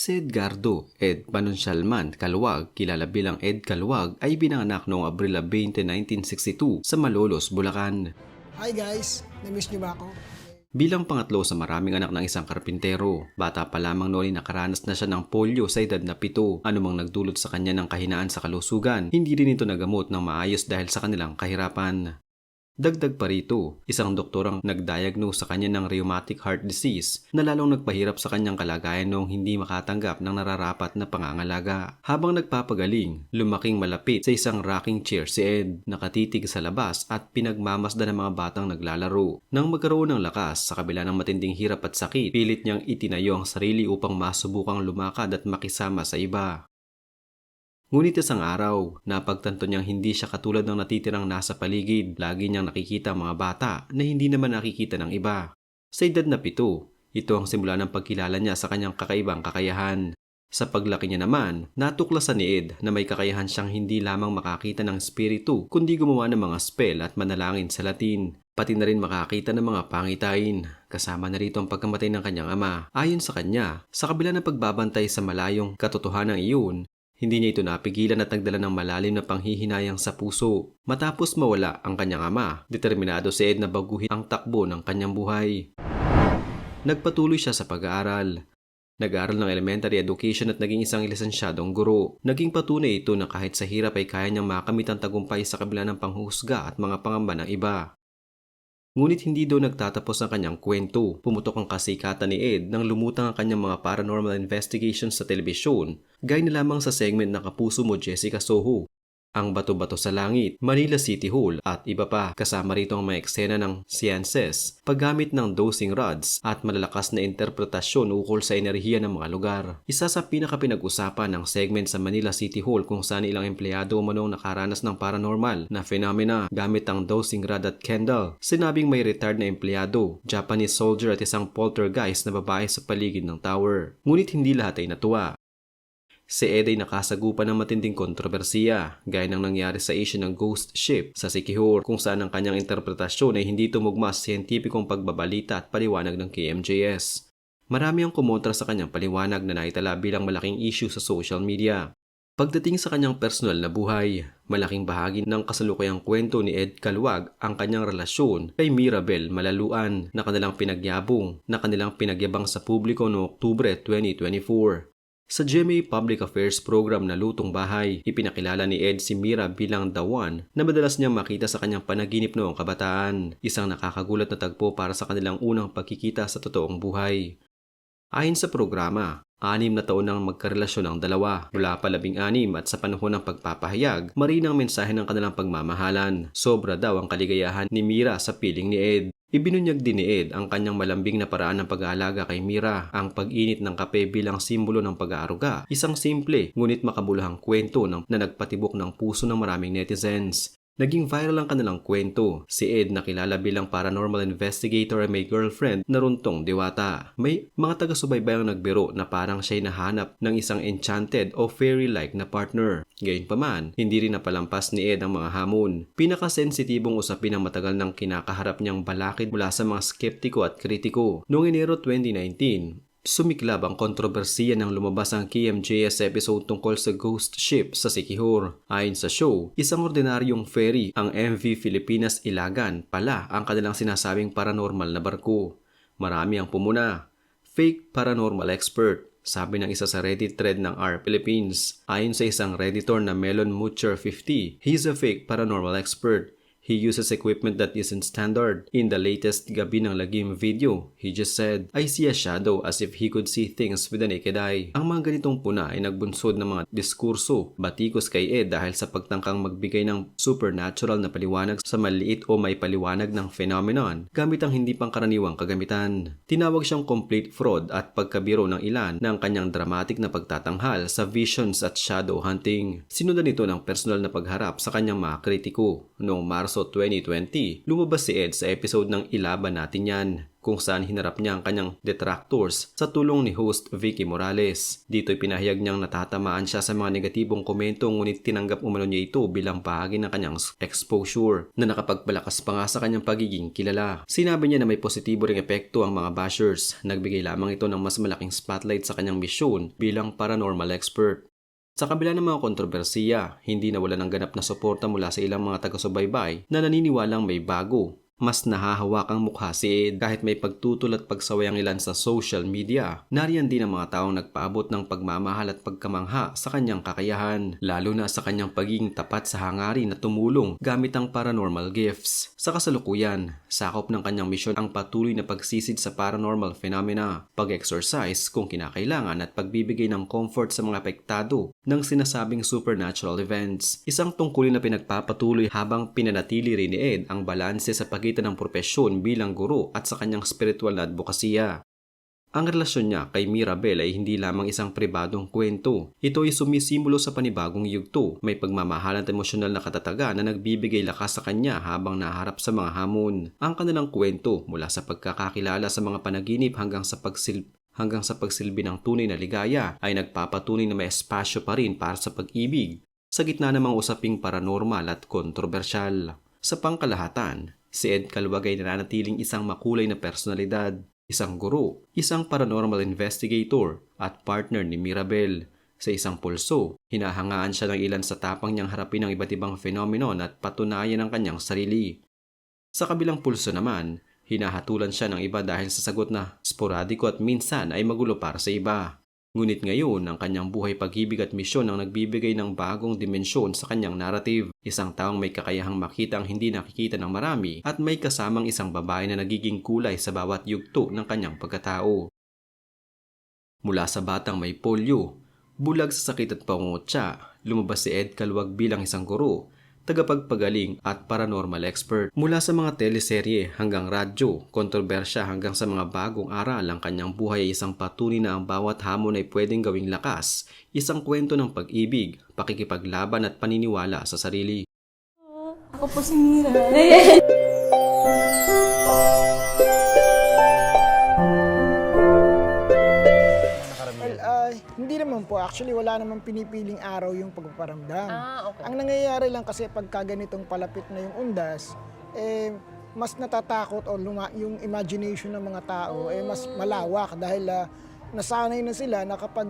Si Edgardo Ed Panunsialman Kalwag, kilala bilang Ed Kalwag, ay binanganak noong Abril 20, 1962 sa Malolos, Bulacan. Hi guys, na-miss niyo ba ako? Bilang pangatlo sa maraming anak ng isang karpintero, bata pa lamang noon ay nakaranas na siya ng polio sa edad na pito, anumang nagdulot sa kanya ng kahinaan sa kalusugan, hindi rin ito nagamot ng maayos dahil sa kanilang kahirapan. Dagdag pa rito, isang doktor ang nagdiagnose sa kanya ng rheumatic heart disease na lalong nagpahirap sa kanyang kalagayan noong hindi makatanggap ng nararapat na pangangalaga. Habang nagpapagaling, lumaking malapit sa isang rocking chair si Ed, nakatitig sa labas at pinagmamasdan ng mga batang naglalaro. Nang magkaroon ng lakas sa kabila ng matinding hirap at sakit, pilit niyang itinayo ang sarili upang masubukang lumakad at makisama sa iba. Ngunit isang araw, napagtanto niyang hindi siya katulad ng natitirang nasa paligid. Lagi niyang nakikita mga bata na hindi naman nakikita ng iba. Sa edad na pito, ito ang simula ng pagkilala niya sa kanyang kakaibang kakayahan. Sa paglaki niya naman, natuklasan ni Ed na may kakayahan siyang hindi lamang makakita ng spiritu, kundi gumawa ng mga spell at manalangin sa Latin. Pati na rin makakita ng mga pangitain. Kasama na rito ang pagkamatay ng kanyang ama. Ayon sa kanya, sa kabila ng pagbabantay sa malayong katotohanan iyon, hindi niya ito napigilan at nagdala ng malalim na panghihinayang sa puso. Matapos mawala ang kanyang ama, determinado si Ed na baguhin ang takbo ng kanyang buhay. Nagpatuloy siya sa pag-aaral. Nag-aaral ng elementary education at naging isang lisensyadong guro. Naging patunay ito na kahit sa hirap ay kaya niyang makamit ang tagumpay sa kabila ng panghuhusga at mga pangamba ng iba. Ngunit hindi daw nagtatapos ang kanyang kwento. Pumutok ang kasikatan ni Ed nang lumutang ang kanyang mga paranormal investigations sa telebisyon, gaya na lamang sa segment ng Kapuso Mo Jessica Soho ang Bato-Bato sa Langit, Manila City Hall at iba pa. Kasama rito ang mga eksena ng sciences, paggamit ng dosing rods at malalakas na interpretasyon ukol sa enerhiya ng mga lugar. Isa sa pinakapinag-usapan ng segment sa Manila City Hall kung saan ilang empleyado umanong nakaranas ng paranormal na phenomena gamit ang dosing rod at candle. Sinabing may retired na empleyado, Japanese soldier at isang poltergeist na babae sa paligid ng tower. Ngunit hindi lahat ay natuwa. Si Ed ay nakasagupan ng matinding kontrobersiya, gaya ng nangyari sa issue ng Ghost Ship sa Sikihor kung saan ang kanyang interpretasyon ay hindi tumugma sa siyentipikong pagbabalita at paliwanag ng KMJS. Marami ang kumontra sa kanyang paliwanag na naitala bilang malaking issue sa social media. Pagdating sa kanyang personal na buhay, malaking bahagi ng kasalukuyang kwento ni Ed Kalwag ang kanyang relasyon kay Mirabel Malaluan na kanilang pinagyabong na kanilang pinagyabang sa publiko noong Oktubre 2024. Sa GMA Public Affairs Program na Lutong Bahay, ipinakilala ni Ed si Mira bilang the one na madalas niyang makita sa kanyang panaginip noong kabataan. Isang nakakagulat na tagpo para sa kanilang unang pagkikita sa totoong buhay. Ayon sa programa, anim na taon nang magkarelasyon ang dalawa mula pa labing anim at sa panahon ng pagpapahayag, marinang mensahe ng kanilang pagmamahalan. Sobra daw ang kaligayahan ni Mira sa piling ni Ed. Ibinunyag din ni Ed ang kanyang malambing na paraan ng pag-aalaga kay Mira, ang pag-init ng kape bilang simbolo ng pag-aaruga. Isang simple ngunit makabuluhang kwento ng, na nagpatibok ng puso ng maraming netizens. Naging viral ang kanilang kwento. Si Ed na kilala bilang paranormal investigator ay may girlfriend na runtong diwata. May mga taga-subaybay ang nagbiro na parang siya'y nahanap ng isang enchanted o fairy-like na partner. Gayunpaman, hindi rin napalampas ni Ed ang mga hamon. Pinakasensitibong usapin ang matagal ng kinakaharap niyang balakid mula sa mga skeptiko at kritiko. Noong Enero 2019, Sumiklab ang kontrobersiya nang lumabas ang KMJS episode tungkol sa ghost ship sa Sikihor. Ayon sa show, isang ordinaryong ferry ang MV Filipinas Ilagan pala ang kanilang sinasabing paranormal na barko. Marami ang pumuna. Fake paranormal expert, sabi ng isa sa Reddit thread ng R Philippines. Ayon sa isang redditor na Melon Mucher 50, he's a fake paranormal expert. He uses equipment that isn't standard. In the latest Gabi ng Lagim video, he just said, I see a shadow as if he could see things with the naked eye. Ang mga ganitong puna ay nagbunsod ng mga diskurso, batikos kay Ed dahil sa pagtangkang magbigay ng supernatural na paliwanag sa maliit o may paliwanag ng phenomenon gamit ang hindi pangkaraniwang kagamitan. Tinawag siyang complete fraud at pagkabiro ng ilan ng kanyang dramatic na pagtatanghal sa visions at shadow hunting. Sinundan ito ng personal na pagharap sa kanyang mga kritiko. Noong Marso Marso 2020, lumabas si Ed sa episode ng Ilaban Natin Yan kung saan hinarap niya ang kanyang detractors sa tulong ni host Vicky Morales. Dito'y pinahayag niyang natatamaan siya sa mga negatibong komento ngunit tinanggap umano niya ito bilang bahagi ng kanyang exposure na nakapagpalakas pa nga sa kanyang pagiging kilala. Sinabi niya na may positibo ring epekto ang mga bashers. Nagbigay lamang ito ng mas malaking spotlight sa kanyang misyon bilang paranormal expert. Sa kabila ng mga kontrobersiya, hindi nawala ng ganap na suporta mula sa ilang mga taga-subaybay na naniniwalang may bago. Mas nahahawak ang mukha si Ed kahit may pagtutol at pagsaway ang ilan sa social media. Nariyan din ang mga taong nagpaabot ng pagmamahal at pagkamangha sa kanyang kakayahan, lalo na sa kanyang pagiging tapat sa hangarin na tumulong gamit ang paranormal gifts. Sa kasalukuyan, sakop ng kanyang misyon ang patuloy na pagsisid sa paranormal phenomena, pag-exercise kung kinakailangan at pagbibigay ng comfort sa mga apektado ng sinasabing supernatural events. Isang tungkulin na pinagpapatuloy habang pinanatili rin ni Ed ang balanse sa pagitan ng propesyon bilang guro at sa kanyang spiritual na advokasya. Ang relasyon niya kay Mirabel ay hindi lamang isang pribadong kwento. Ito ay sumisimbolo sa panibagong yugto. May pagmamahalan at emosyonal na katatagan na nagbibigay lakas sa kanya habang naharap sa mga hamon. Ang kanilang kwento mula sa pagkakakilala sa mga panaginip hanggang sa pagsil hanggang sa pagsilbi ng tunay na ligaya ay nagpapatunay na may espasyo pa rin para sa pag-ibig sa gitna ng mga usaping paranormal at kontrobersyal. Sa pangkalahatan, si Ed Calwag ay nananatiling isang makulay na personalidad, isang guro, isang paranormal investigator at partner ni Mirabel. Sa isang pulso, hinahangaan siya ng ilan sa tapang niyang harapin ang iba't ibang phenomenon at patunayan ang kanyang sarili. Sa kabilang pulso naman, hinahatulan siya ng iba dahil sa sagot na sporadiko at minsan ay magulo para sa iba. Ngunit ngayon, ang kanyang buhay pag-ibig at misyon ang nagbibigay ng bagong dimensyon sa kanyang narrative. Isang taong may kakayahang makita ang hindi nakikita ng marami at may kasamang isang babae na nagiging kulay sa bawat yugto ng kanyang pagkatao. Mula sa batang may polio, bulag sa sakit at pangungutya, lumabas si Ed Calwag bilang isang guro, tagapagpagaling at paranormal expert. Mula sa mga teleserye hanggang radyo, kontrobersya hanggang sa mga bagong aral, ang kanyang buhay ay isang patunay na ang bawat hamon ay pwedeng gawing lakas, isang kwento ng pag-ibig, pakikipaglaban at paniniwala sa sarili. Ako po si Mira. Hindi naman po. Actually, wala naman pinipiling araw yung pagpaparamdam. Ah, okay. Ang nangyayari lang kasi pagka ganitong palapit na yung undas, eh, mas natatakot o luma- yung imagination ng mga tao eh mas malawak dahil ah, nasanay na sila na kapag